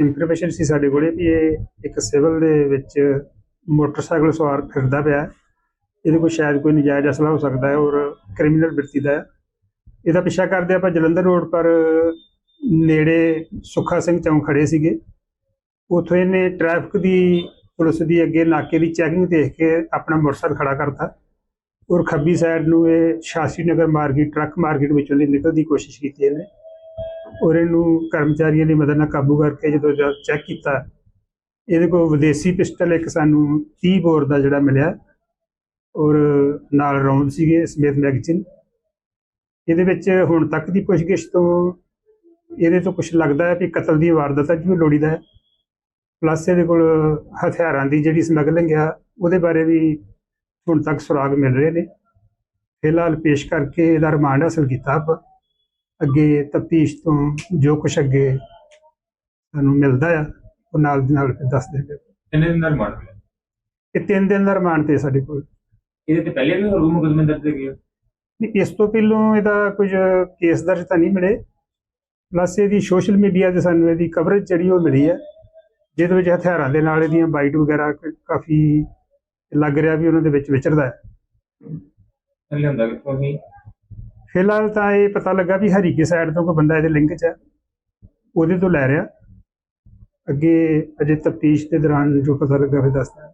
Information ਸੀ ਸਾਡੇ ਕੋਲੇ ਵੀ ਇਹ ਇੱਕ ਸਿਵਲ ਦੇ ਵਿੱਚ ਮੋਟਰਸਾਈਕਲ ਸਵਾਰ ਫਿਰਦਾ ਪਿਆ ਹੈ। ਇਹਦੇ ਕੋਲ ਸ਼ਾਇਦ ਕੋਈ ਨਜਾਇਜ਼ ਅਸਲਾ ਹੋ ਸਕਦਾ ਹੈ ਔਰ ਕ੍ਰਿਮੀਨਲ ਬਿਰਤੀ ਦਾ ਹੈ। ਇਹਦਾ ਪਿੱਛਾ ਕਰਦੇ ਆਪਾਂ ਜਲੰਧਰ ਰੋਡ ਪਰ ਨੇੜੇ ਸੁੱਖਾ ਸਿੰਘ ਚੌਂਕ ਖੜੇ ਸੀਗੇ। ਉੱਥੋਂ ਇਹਨੇ ਟ੍ਰੈਫਿਕ ਦੀ, ਪੁਲਿਸ ਦੀ ਅੱਗੇ ਨਾਕੇ ਦੀ ਚੈਕਿੰਗ ਦੇਖ ਕੇ ਆਪਣਾ ਮੋਟਰਸਾਈਕਲ ਖੜਾ ਕਰਤਾ ਔਰ ਖੱਬੀ ਸਾਈਡ ਨੂੰ ਇਹ ਸ਼ਾਸੀ ਨਗਰ ਮਾਰਕੀਟ, ਟਰੱਕ ਮਾਰਕੀਟ ਵਿੱਚੋਂ ਦੀ ਨਿਕਲਣ ਦੀ ਕੋਸ਼ਿਸ਼ ਕੀਤੀ ਇਹਨੇ। ਔਰ ਇਹਨੂੰ ਕਰਮਚਾਰੀਆਂ ਦੀ ਮਦਦ ਨਾਲ ਕਾਬੂ ਕਰਕੇ ਜਦੋਂ ਚੈੱਕ ਕੀਤਾ, ਇਹਦੇ ਕੋਲ ਵਿਦੇਸ਼ੀ ਪਿਸਟਲ ਇੱਕ ਸਾਨੂੰ 30 ਬੋਰ ਦਾ ਜਿਹੜਾ ਮਿਲਿਆ ਔਰ ਨਾਲ ਰੌਂਦ ਸੀਗੇ ਸਮੇਤ ਮੈਗਜ਼ੀਨ। ਇਹਦੇ ਵਿੱਚ ਹੁਣ ਤੱਕ ਦੀ ਪੁੱਛਗਿੱਛ ਤੋਂ ਇਹਦੇ ਤੋਂ ਕੁਝ ਲੱਗਦਾ ਹੈ ਕਿ ਕਤਲ ਦੀ ਵਾਰਦਾਤ ਅੱਜ ਵੀ ਲੋੜੀਦਾ ਹੈ। ਪਲੱਸ ਇਹਦੇ ਕੋਲ ਹਥਿਆਰਾਂ ਦੀ ਜਿਹੜੀ ਸਮਗਲਿੰਗ ਆ, ਉਹਦੇ ਬਾਰੇ ਵੀ ਹੁਣ ਤੱਕ ਸੁਰਾਗ ਮਿਲ ਰਹੇ ਨੇ। ਫਿਲਹਾਲ ਪੇਸ਼ ਕਰਕੇ ਇਹਦਾ ਰਿਮਾਂਡ ਹਾਸਲ ਕੀਤਾ ਆਪਾਂ। ਅੱਗੇ ਤਫਤੀਸ਼ ਤੋਂ ਜੋ ਕੁਝ ਅੱਗੇ ਸਾਨੂੰ ਮਿਲਦਾ ਆ ਉਹ ਨਾਲ ਦੀ ਨਾਲ ਫਿਰ ਦੱਸ ਦੇਣਗੇ ਕਿੰਨੇ ਦਿਨ ਦਾ ਰਿਮਾਂਡ ਮਿਲਿਆ? ਇਹ ਤਿੰਨ ਦਿਨ ਦਾ ਰਿਮਾਂਡ ਤੇ ਸਾਡੇ ਕੋਲ। ਇਹਦੇ ਤੇ ਪਹਿਲੇ ਵੀ ਹੋਰ ਵੀ ਮੁਕਦਮੇ ਦਰਜ ਆ? ਨਹੀਂ, ਇਸ ਤੋਂ ਪਹਿਲਾਂ ਇਹਦਾ ਕੁਝ ਕੇਸ ਦਰਜ ਤਾਂ ਨਹੀਂ ਮਿਲੇ। ਪਲੱਸ ਇਹਦੀ ਸੋਸ਼ਲ ਮੀਡੀਆ ਤੇ ਸਾਨੂੰ ਇਹਦੀ ਕਵਰੇਜ ਜਿਹੜੀ ਉਹ ਮਿਲੀ ਹੈ ਜਿਹਦੇ ਵਿੱਚ ਹਥਿਆਰਾਂ ਦੇ ਨਾਲ ਇਹਦੀਆਂ ਬਾਈਟ ਵਗੈਰਾ ਕ- ਕਾਫੀ ਲੱਗ ਰਿਹਾ ਵੀ ਉਹਨਾਂ ਦੇ ਵਿੱਚ ਵਿਚਰਦਾ ਹੈ। ਲਿਆਂਦਾ ਕਿੱਥੋਂ ਹੀ ਫਿਲਹਾਲ ਤਾਂ ਇਹ ਪਤਾ ਲੱਗਾ ਵੀ ਹਰੀਕੇ ਸਾਈਡ ਤੋਂ ਕੋਈ ਬੰਦਾ ਇਹਦੇ ਲਿੰਕ 'ਚ ਹੈ। ਉਹਦੇ ਤੋਂ ਲੈ ਰਿਹਾ। ਅੱਗੇ ਅਜੇ ਤਫਤੀਸ਼ ਦੇ ਦੌਰਾਨ ਜੋ ਪਤਾ ਲੱਗਾ ਫਿਰ ਦੱਸਦਾ।